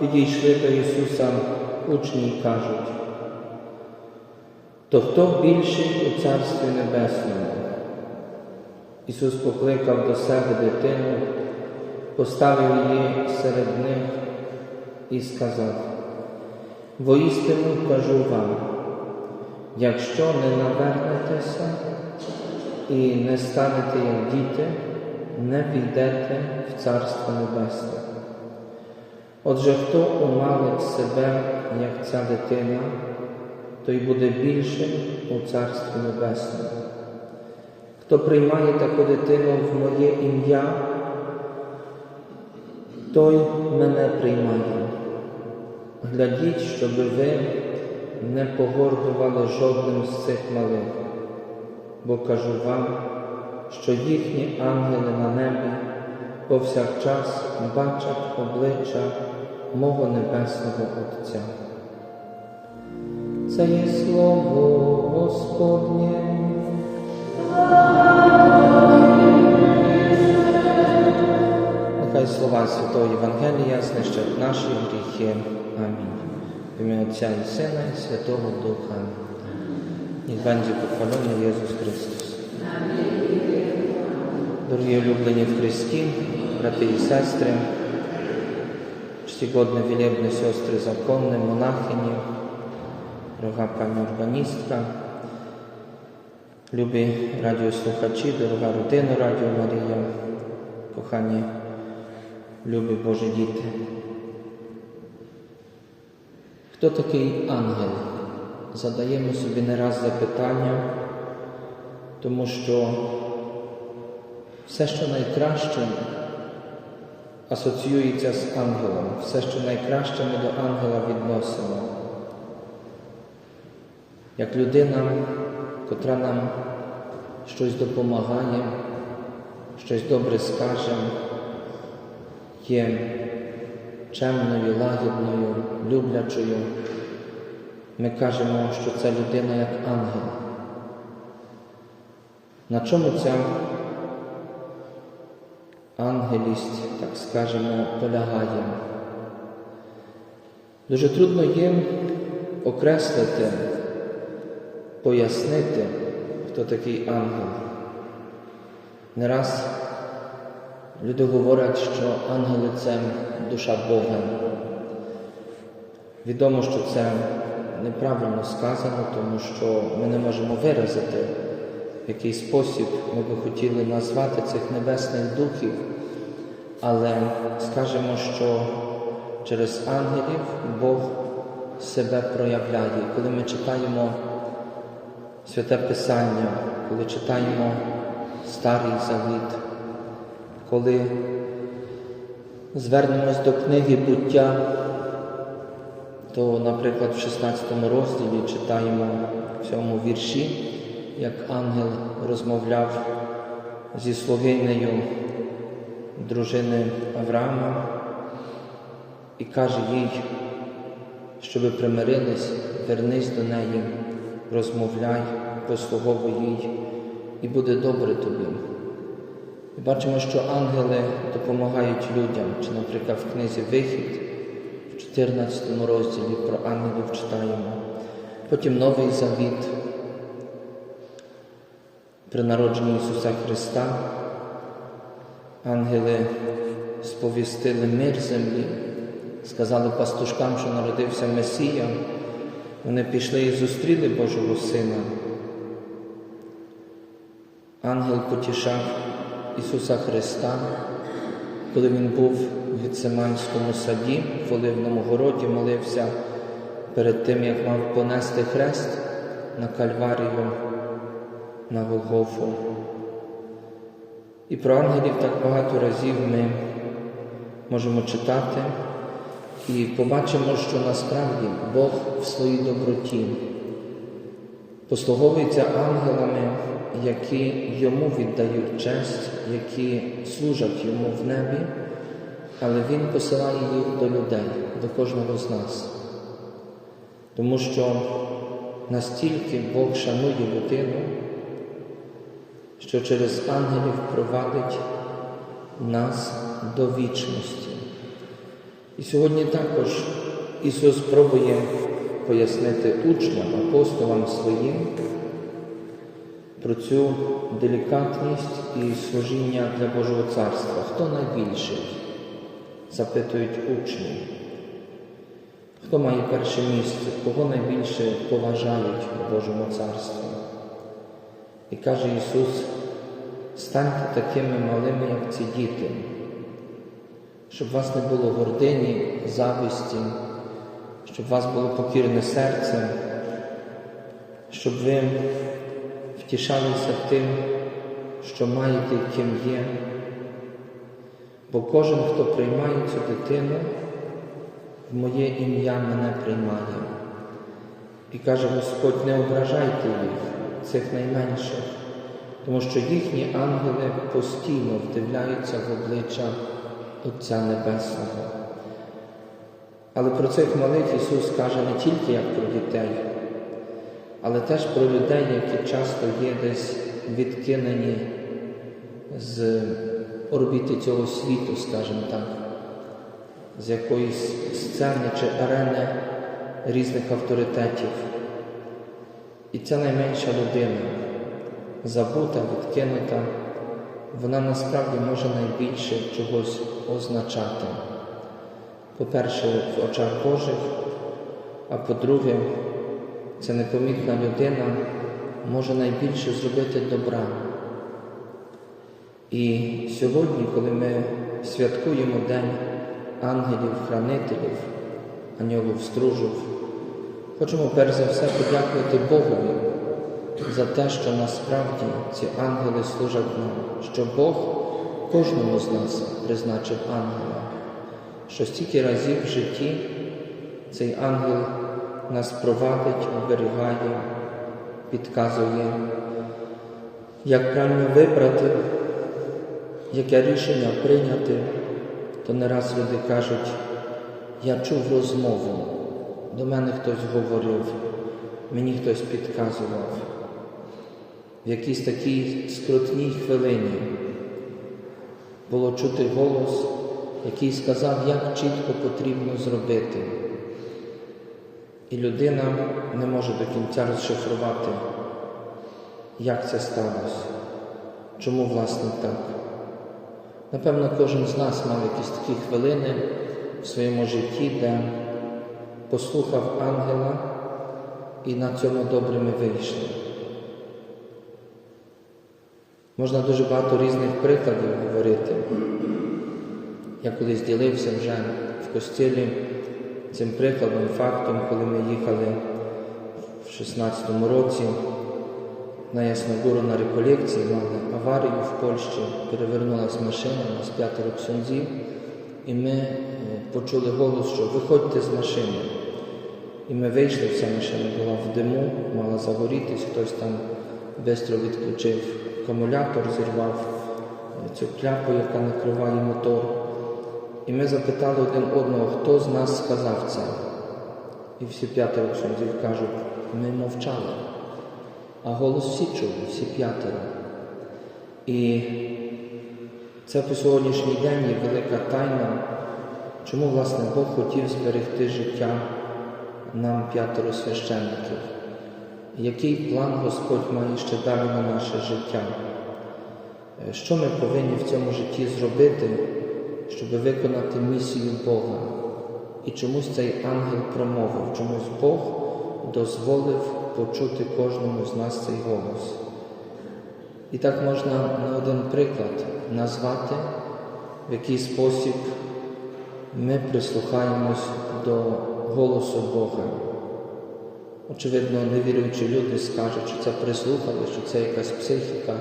підійшли до Ісуса учні й кажуть, то хто більший у Царстві Небесному? Ісус покликав до себе дитину, поставив її серед них і сказав, воістину кажу вам, якщо не навернетеся і не станете як діти, не підете в Царство Небесне. Отже, хто умалить себе, як ця дитина, той буде більшим у Царстві Небесному. Хто приймає таку дитину в моє ім'я, той мене приймає. Глядіть, щоб ви не погордували жодним з цих малих, бо кажу вам, що їхні ангели на небі повсякчас бачать обличчя мого Небесного Отця. Це є слово Господнє. Нехай слова Святого Євангелія знищать наші гріхи. Амінь. В ім'я Отця і Сина і Святого Духа. І będzie pochwalony Jezus Chrystus. Дорогі улюблені в Христі, брати і сестри, czcigodne, wielebne siostry zakonne, monachyni, droga pani urbanistka, любі радіослухачі, дорога родина Радіо Марія, кохані, любі Божі діти. Хто такий ангел? Задаємо собі не раз запитання, тому що все, що найкраще асоціюється з ангелом, все, що найкраще ми до ангела відносимо. Як людина, котра нам щось допомагає, щось добре скаже, є чемною, лагідною, люблячою, ми кажемо, що це людина як ангел. На чому ця ангелість, так скажемо, полягає? Дуже трудно є окреслити, пояснити, хто такий ангел. Не раз люди говорять, що ангели це душа Бога. Відомо, що це неправильно сказано, тому що ми не можемо виразити, в який спосіб ми би хотіли назвати цих небесних духів, але скажемо, що через ангелів Бог себе проявляє. Коли ми читаємо Святе Писання, коли читаємо Старий Завіт, коли звернемось до книги буття, то, наприклад, в 16 розділі читаємо в цьому вірші, як ангел розмовляв зі слугинею дружини Авраама і каже їй, щоб примирились, вернись до неї, розмовляй, послуговуй їй, і буде добре тобі. І бачимо, що ангели допомагають людям, чи, наприклад, в книзі Вихід, в 14 розділі про ангелів читаємо. Потім Новий Завіт при народженні Ісуса Христа. Ангели сповістили мир землі, сказали пастушкам, що народився Месія. Вони пішли і зустріли Божого Сина. Ангел потішав Ісуса Христа, коли Він був в Гецеманському саді, в Оливному городі, молився перед тим, як мав понести хрест на Кальварію, на Голгофу. І про ангелів так багато разів ми можемо читати і побачимо, що насправді Бог в своїй доброті послуговується ангелами які йому віддають честь, які служать йому в небі, але Він посилає їх до людей, до кожного з нас. Тому що настільки Бог шанує людину, що через ангелів провадить нас до вічності. І сьогодні також Ісус пробує пояснити учням, апостолам своїм про цю делікатність і служіння для Божого Царства. Хто найбільший? запитують учні. Хто має перше місце, кого найбільше поважають в Божому Царстві? І каже Ісус, станьте такими малими, як ці діти, щоб вас не було гордині, зависті, щоб вас було покірне серце, щоб ви втішалися тим, що маєте і ким є. Бо кожен, хто приймає цю дитину, в моє ім'я мене приймає. І каже Господь, не ображайте їх, цих найменших, тому що їхні ангели постійно вдивляються в обличчя Отця Небесного. Але про цих малих Ісус каже не тільки як про дітей, але теж про людей, які часто є десь відкинені з орбіти цього світу, скажімо так, з якоїсь сцени чи арени різних авторитетів. І ця найменша людина, забута, відкинута, вона насправді може найбільше чогось означати. По-перше, в очах Божих, а по-друге, ця непомітна людина може найбільше зробити добра. І сьогодні, коли ми святкуємо День ангелів-хранителів, аньолів стружів, хочемо перш за все подякувати Богові за те, що насправді ці ангели служать нам, що Бог кожному з нас призначив ангела, що стільки разів в житті цей ангел нас провадить, оберігає, підказує, як правильно вибрати, яке рішення прийняти, то не раз люди кажуть, я чув розмову, до мене хтось говорив, мені хтось підказував. В якійсь такій скрутній хвилині було чути голос, який сказав, як чітко потрібно зробити. І людина не може до кінця розшифрувати, як це сталося, чому власне так. Напевно, кожен з нас мав якісь такі хвилини в своєму житті, де послухав ангела і на цьому добре ми вийшли. Можна дуже багато різних прикладів говорити. Я колись ділився вже в костілі цим прикладом, фактом, коли ми їхали в 16-му році на Ясногору на реколекції, мали аварію в Польщі, перевернулася машина, у нас п'ятеро ксюнзів, і ми е, почули голос, що виходьте з машини. І ми вийшли, вся машина була в диму, мала загорітись, хтось там швидко відключив акумулятор, зірвав цю кляпу, яка накриває мотор. І ми запитали один одного, хто з нас сказав це. І всі п'ятеро ксюнзів кажуть, ми мовчали. А голос всі чули, всі п'ятеро. І це по сьогоднішній день є велика тайна, чому, власне, Бог хотів зберегти життя нам п'ятеро священників. Який план Господь має ще далі на наше життя? Що ми повинні в цьому житті зробити, щоб виконати місію Бога? І чомусь цей ангел промовив, чомусь Бог дозволив почути кожному з нас цей голос. І так можна на один приклад назвати, в який спосіб ми прислухаємось до голосу Бога. Очевидно, невіруючі люди скажуть, що це прислухали, що це якась психіка,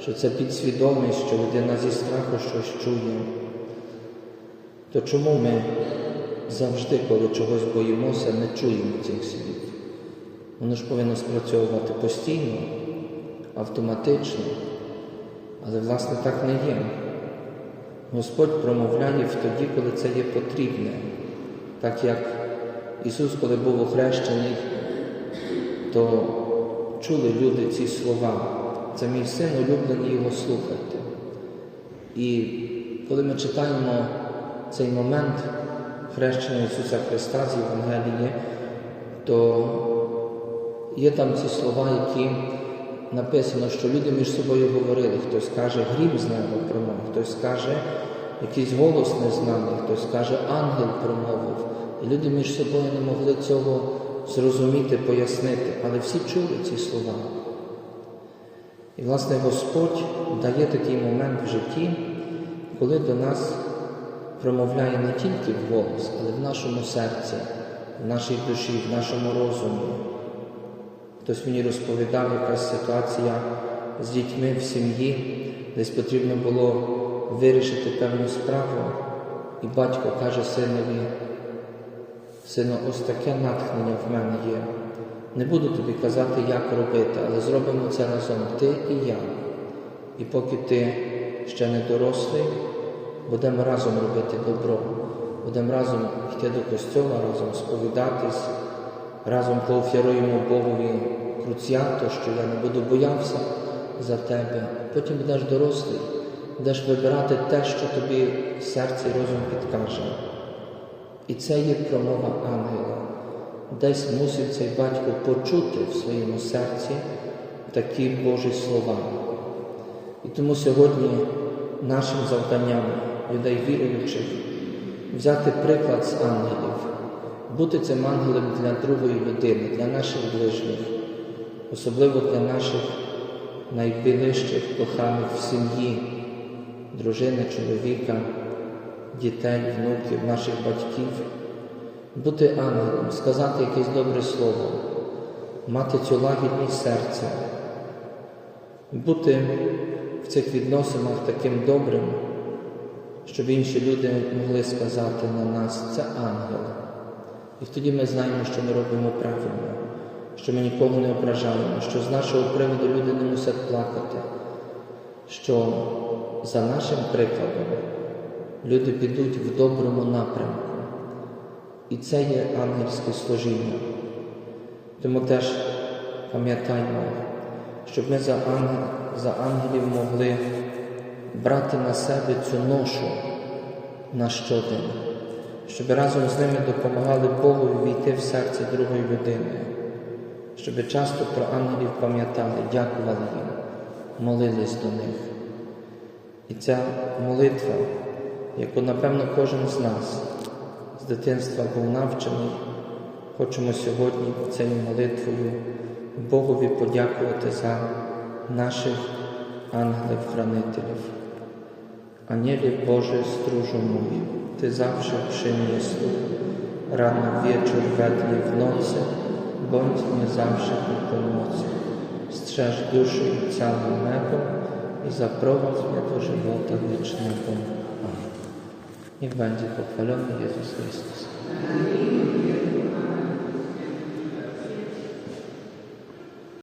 що це підсвідомість, що людина зі страху щось чує. То чому ми завжди, коли чогось боїмося, не чуємо цих слів? Воно ж повинно спрацьовувати постійно, автоматично. Але власне так не є. Господь промовляє тоді, коли це є потрібне. Так як Ісус, коли був охрещений, то чули люди ці слова. Це мій син улюблений його слухайте. І коли ми читаємо цей момент хрещення Ісуса Христа з Євангелії, то є там ці слова, які написано, що люди між собою говорили. Хтось каже грім з неба промов, хтось каже якийсь голос незнаний, хтось каже ангел промовив. І люди між собою не могли цього зрозуміти, пояснити, але всі чули ці слова. І, власне, Господь дає такий момент в житті, коли до нас промовляє не тільки в голос, але в нашому серці, в нашій душі, в нашому розумі. Хтось мені розповідав якась ситуація з дітьми в сім'ї, десь потрібно було вирішити певну справу, і батько каже синові, сину, ось таке натхнення в мене є. Не буду тобі казати, як робити, але зробимо це разом ти і я. І поки ти ще не дорослий, будемо разом робити добро, будемо разом йти до костьола, разом сповідатись, разом поофіруємо Богові круціато, що я не буду боявся за тебе. Потім будеш дорослий, будеш вибирати те, що тобі серце і розум підкаже. І це є промова ангела. Десь мусив цей батько почути в своєму серці такі Божі слова. І тому сьогодні нашим завданням людей віруючих взяти приклад з ангелів, бути цим ангелом для другої людини, для наших ближніх, особливо для наших найближчих, коханих в сім'ї, дружини, чоловіка, дітей, внуків, наших батьків, бути ангелом, сказати якесь добре слово, мати цю лагідність серця, бути в цих відносинах таким добрим, щоб інші люди могли сказати на нас, це ангел. І тоді ми знаємо, що ми робимо правильно, що ми нікого не ображаємо, що з нашого приводу люди не мусять плакати, що за нашим прикладом люди підуть в доброму напрямку. І це є ангельське служіння. Тому теж пам'ятаймо, щоб ми за, ангел, за ангелів могли брати на себе цю ношу на щодень, щоб разом з ними допомагали Богу війти в серце другої людини, щоб часто про ангелів пам'ятали, дякували їм, молились до них. І ця молитва, яку, напевно, кожен з нас з дитинства був навчений, хочемо сьогодні цією молитвою Богові подякувати за наших ангелів-хранителів. Stróżu mój, Ty zawsze przy mnie stój, rano, wieczór, we dnie, w nocy, bądź mnie zawsze ku pomocy. Strzeż duszy i ciała mego i zaprowadź mnie do żywota wiecznego. Amen. Niech będzie pochwalony Jezus Chrystus.